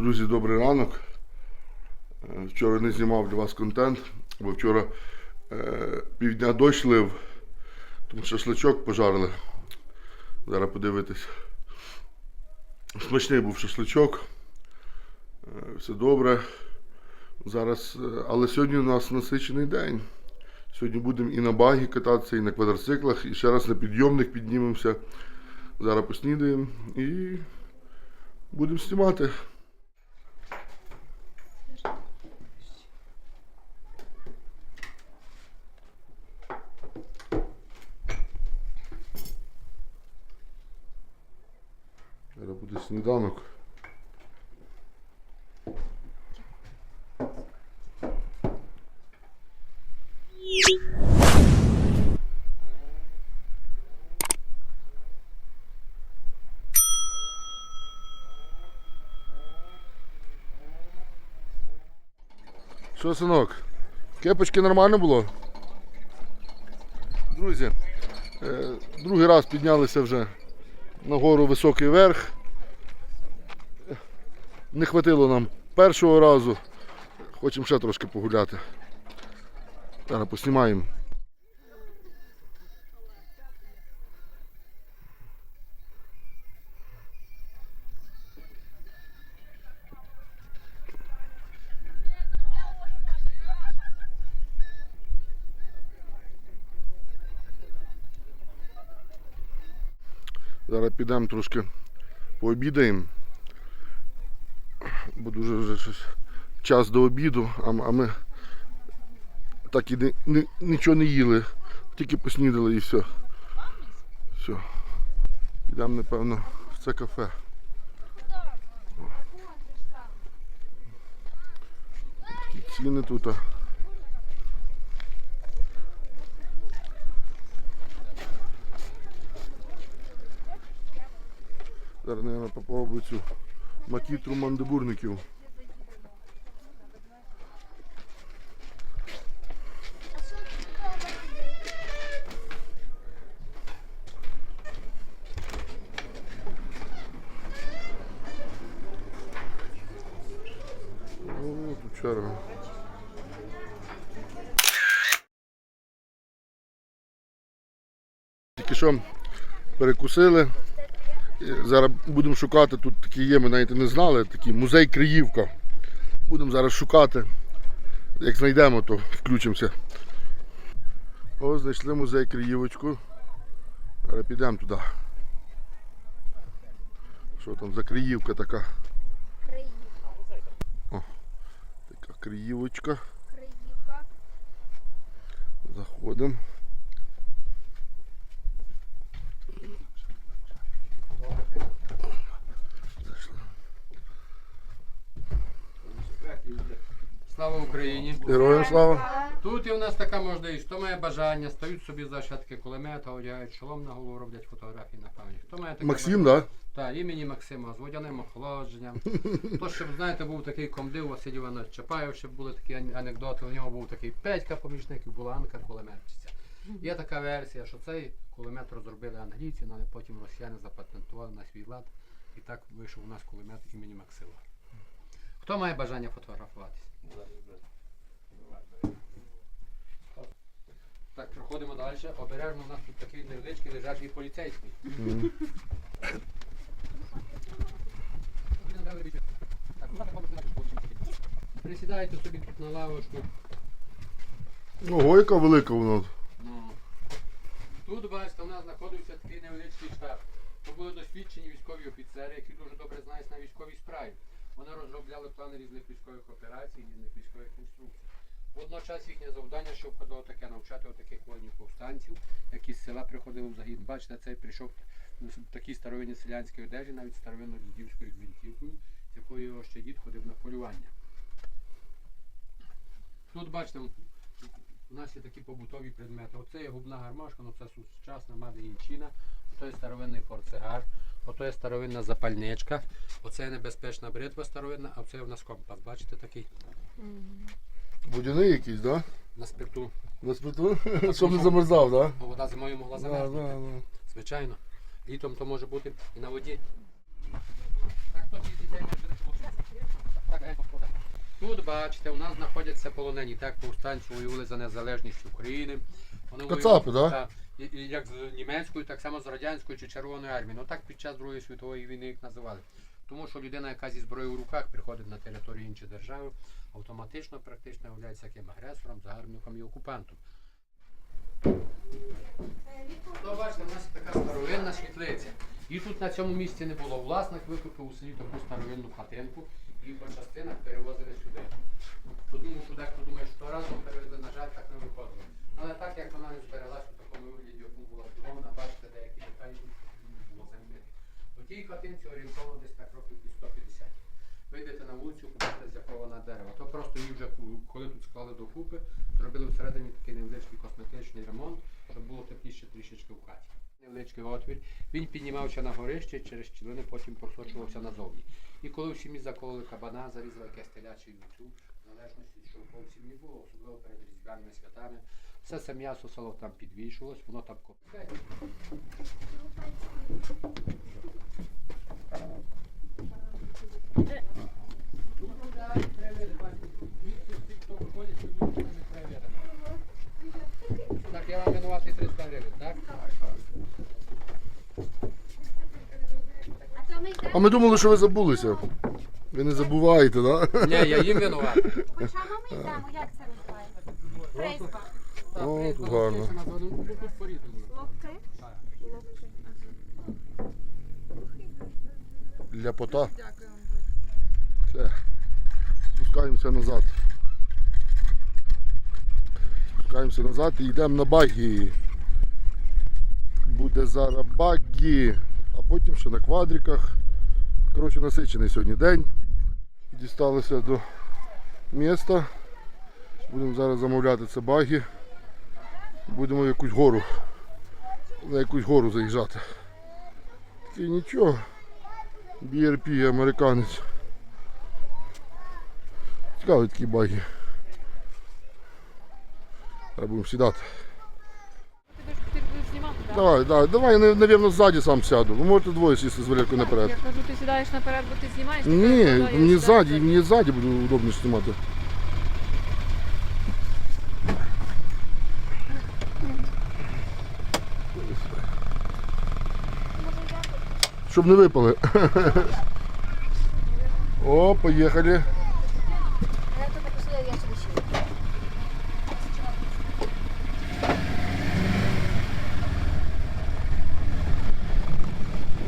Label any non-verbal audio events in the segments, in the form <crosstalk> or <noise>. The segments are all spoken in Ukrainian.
Друзі, добрий ранок. Е, Вчора не знімав для вас контент, бо вчора е, півдня дощ лив, тому шашличок пожарили. Зараз подивитись. Смачний був шашличок. Е, все добре. Зараз, але сьогодні у нас насичений день. Сьогодні будемо і на багі кататися, і на квадроциклах, і ще раз на підйомних піднімемося. Зараз поснідаємо і будемо знімати. Зараз буде сніданок. Що, синок? Кепочки нормально було? Друзі, е, другий раз піднялися вже на гору високий верх. Не хватило нам першого разу. Хочемо ще трошки погуляти. Зараз поснімаємо. Зараз підемо трошки пообідаємо. Бо дуже вже щось час до обіду, а, ми так і не, не- нічого не їли. Тільки поснідали і все. Все. Підемо, напевно, в це кафе. Такі Ціни тут. Зараз, мабуть, попробую цю макітру мандибурників. Черга. Тільки що перекусили. Зараз будемо шукати, тут такі є, ми навіть не знали, такий музей Криївка. Будемо зараз шукати. Як знайдемо, то включимося. О, знайшли музей Криївочку. Зараз підемо туди. Що там за Криївка така? О, така Криївочка. Криївка. Заходимо. Слава Україні! Героям слава! Тут і у нас така можливість. Хто має бажання, стають собі зашатки кулемета, одягають шолом на голову, роблять фотографії на пам'ять. Хто має таке Максим, так? Так, імені Максима, з водяним охолодженням. <laughs> То, щоб, знаєте, був такий комдив Василь Іванович Чапаєв, ще були такі анекдоти. У нього був такий Петька помічник і була Анка кулеметчиця. Є така версія, що цей кулемет розробили англійці, але потім росіяни запатентували на свій лад. І так вийшов у нас кулемет імені Максима. Хто має бажання фотографуватись? Так, проходимо далі. Обережно у нас тут такий невеличкий лежачий поліцейський. Присідайте собі тут на лавочку. Ого, яка велика вона. Ну, тут, бачите, у нас знаходився такий невеличкий штаб. То були досвідчені військові офіцери, які дуже добре знають на військовій справі. Вони розробляли плани різних військових операцій, різних військових інструкцій. Водночас їхнє завдання, що входило таке навчати отаких воїнів повстанців, які з села приходили в загін. Бачите, цей прийшов в такій старовинній селянській одежі, навіть старовинно дідівською гвинтівкою, з якою його ще дід ходив на полювання. Тут бачите, у нас є такі побутові предмети. Оце є губна гармошка, ну це сучасна мадинчина, ото є старовинний портсигар, ото є старовинна запальничка, оце є небезпечна бритва старовинна, а це у нас компас. Бачите такий Водяний якийсь, так? на спирту. На спиту? <laughs> Щоб не замерзав, так? Бо вода зимою могла замерзнути. да, да. Звичайно. Літом то може бути і на воді. Так, хто ці дітей може Тут, бачите, у нас знаходяться полонені, так повстанці воювали за незалежність України. Вони Кацапи, воювали, да? та, і- і як з німецькою, так само з радянською чи Червоною армією. Ну так під час Другої світової війни їх називали. Тому що людина, яка зі зброєю в руках приходить на територію іншої держави, автоматично практично є яким агресором, загарбником і окупантом. Ну, бачите, у нас така старовинна світлиця. І тут на цьому місці не було. Власник викупив у селі таку старовинну хатинку і по частинах перевозили сюди. Що дехто думає, що разом перевезли, на жаль, так не виходило. Але так як вона не збереглася в такому вигляді, як була збудована, бачите, деякі деталі було замінити. У тій хатинці орієнтовно десь так років під 150. Вийдете на вулицю, купите з якого вона дерева. То просто її вже коли тут склали докупи, зробили всередині такий невеличкий косметичний ремонт, щоб було тепліше трішечки в хаті. Невеличкий отвір. Він піднімався на горище, через щілини потім просочувався назовні. І коли в сім'ї закололи кабана, зарізали якесь теляче юцю, в залежності, що в сім'ї було, особливо перед різдвяними святами. Все це м'ясо село там підвішувалось, воно там копає. Так, я вам винуватий 300 гривень, так? А то ми йдемо. А ми думали, що ви забулися. Ви не забуваєте, так? Да? Ні, я їм винуватий. По чому ми йдемо? Як це називається? Призба. Так, О, тут гарно. Ловки? Ловки. Ляпота. Все. Спускаємося назад. Спускаємося назад і йдемо на багі. Буде зараз багі, а потім ще на квадриках. Коротше, насичений сьогодні день. Дісталися до міста. Будемо зараз замовляти це багі. Будемо в якусь гору. На якусь гору заїжджати. Такий нічого. BRP американець. Цікаві такі баги. Треба будемо сідати. Ти ж ти будеш знімати, так? Давай, давай, давай, я, напевно, ззаді сам сяду. Ви можете двоє сісти з Валеркою наперед. Я кажу, ти сідаєш наперед, бо ти знімаєш. Ні, кажеш, «Ну, да, я мені ззаді, ззаді». мені ззаді буде удобніше знімати. Щоб не випали. <laughs> О, поїхали. Я тут посидів, я сюди сіду.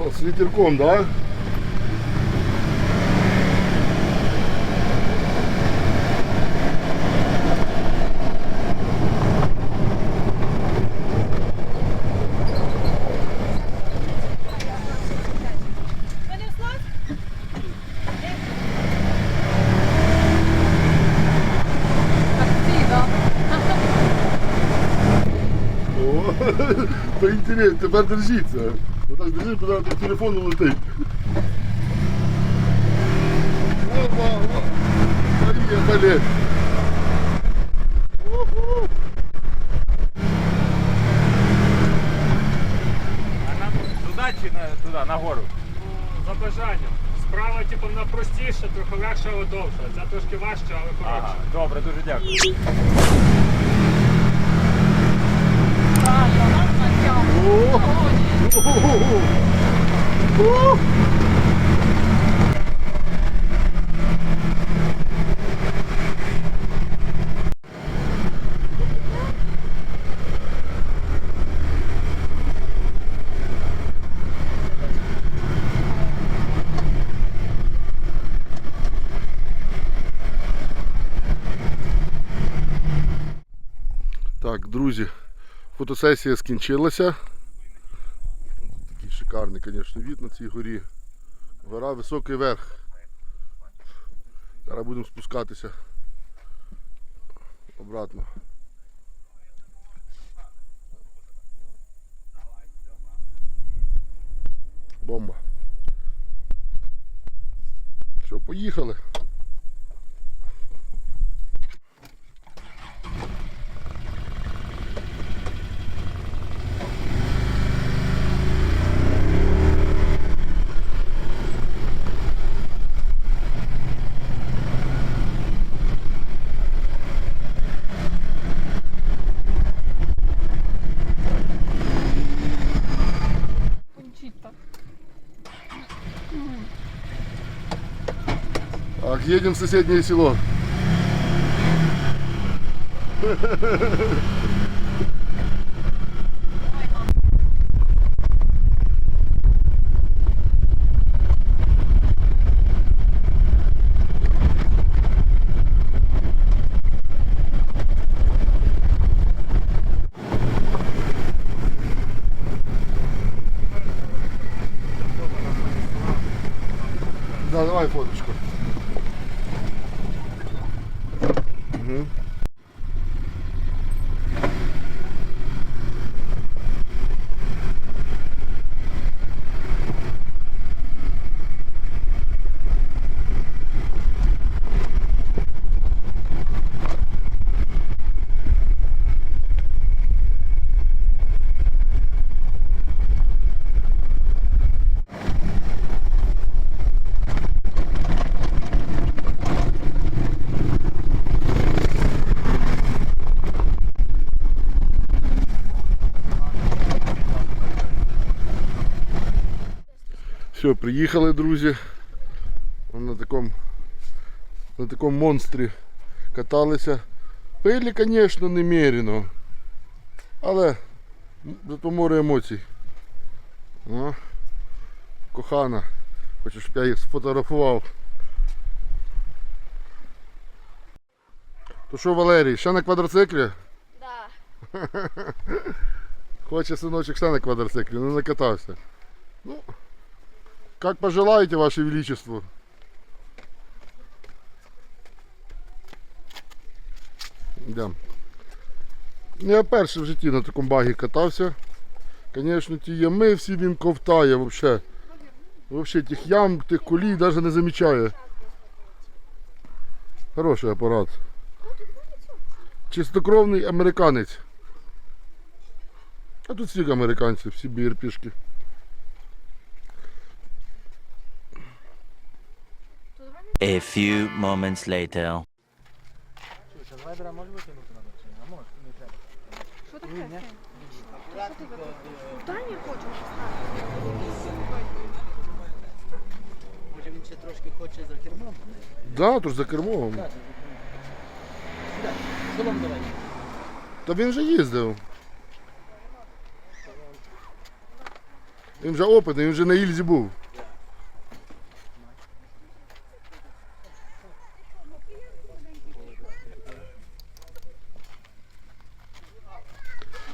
О, з вітерком, да? Так, да. О, <laughs> то інтересно, тепер держіться. Отак держіть, тоді телефон летить. Опа, опа. Поїхали. Уху. А нам туди чи на, туди, нагору? За бажанням. Справа, типу, вона простіша, трохи легша, але довша. Ця трошки важча, але коротша. Ага, добре, дуже дякую. Так, я нас натягну. О. Сьогодні. О. О. Так, друзі, фотосесія скінчилася. Такий шикарний, звісно, від на цій горі. Гора високий верх. Зараз будемо спускатися обратно. Бомба. Що, поїхали? Так, едем в соседнее село. Да, давай фоточку. Все, приїхали, друзі. На такому, на такому монстрі каталися. Пилі, звісно, немерено. Але зато море емоцій. О, кохана. Хочу, щоб я їх сфотографував. То що, Валерій, ще на квадроциклі? Да. <laughs> Хоче синочок ще на квадроциклі, не накатався. Ну, как пожелаете, Ваше Величество. Йдем. Я перший в житті на такому багі катався. Звісно, ті ями всі він ковтає взагалі. Взагалі тих ям, тих колій навіть не замічає. Хороший апарат. Чистокровний американець. А тут всі американці, всі BRP-шки. A few moments later. Що таке? Може він ще трошки хоче за кермом? Да, то ж за кермом. Давай. Та він вже їздив. Він вже опитний, він вже на Ільзі був.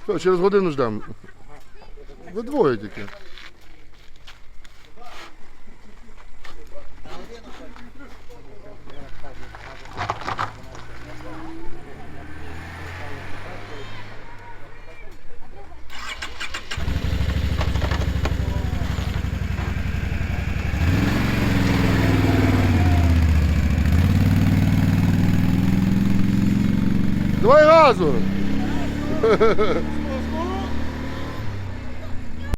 Все, через годину ждемо. Ви двоє тільки. Давай газу! <laughs>